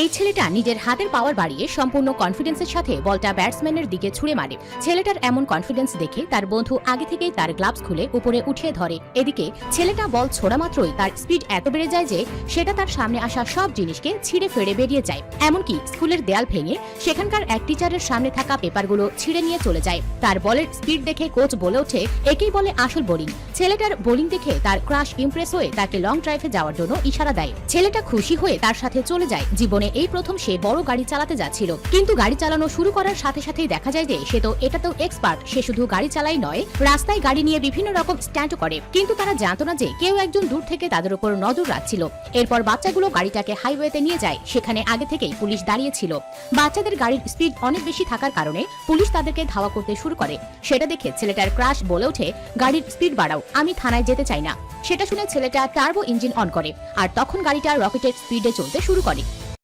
এই ছেলেটা নিজের হাতের পাওয়ার বাড়িয়ে সম্পূর্ণ কনফিডেন্সের সাথে বলটা ব্যাটসম্যানের দিকে ছুঁড়ে মারে। ছেলেটার এমন কনফিডেন্স দেখে তার বন্ধু আগে থেকেই তার গ্লাভস খুলে উপরে উঠিয়ে ধরে। এদিকে ছেলেটা বল ছোড়া মাত্রই তার স্পিড এত বেড়ে যায় যে সেটা তার সামনে আসা সব জিনিসকে ছিঁড়ে ফেড়ে বেরিয়ে যায়। এমনকি স্কুলের দেয়াল ভেঙে সেখানকার এক টিচারের সামনে থাকা পেপারগুলো ছিঁড়ে নিয়ে চলে যায়। তার বলের স্পিড দেখে কোচ বলে ওঠে, একেই বলে আসল বোলিং ছেলেটার বোলিং দেখে তার ক্রাশ ইমপ্রেস হয়ে তাকে লং ড্রাইভে যাওয়ার জন্য ইশারা দেয়। ছেলেটা খুশি হয়ে তার সাথে চলে যায়। জীবনে এই প্রথম সে বড় গাড়ি চালাতে যাচ্ছিল। কিন্তু গাড়ি চালানো শুরু করার সাথে সাথেই দেখা যায় যে সে তো এটাতেও এক্সপার্ট সে শুধু গাড়ি চালাই নয়, রাস্তায় গাড়ি নিয়ে বিভিন্ন রকম স্ট্যান্ডও করে। কিন্তু তারা জানতো না যে কেউ একজন দূর থেকে তাদের উপর নজর রাখছিল। এরপর বাচ্চাগুলো গাড়িটাকে হাইওয়েতে নিয়ে যায়। সেখানে আগে থেকেই পুলিশ দাঁড়িয়ে ছিল বাচ্চাদের গাড়ির স্পিড অনেক বেশি থাকার কারণে পুলিশ তাদেরকে ধাওয়া করতে শুরু করে। সেটা দেখে ছেলেটার ক্রাশ বলে ওঠে, গাড়ির স্পিড বাড়াও, আমি থানায় যেতে চাই না। সেটা শুনে ছেলেটা টার্বো ইঞ্জিন অন করে, আর তখন গাড়িটা রকেটের স্পিডে চলতে শুরু করে।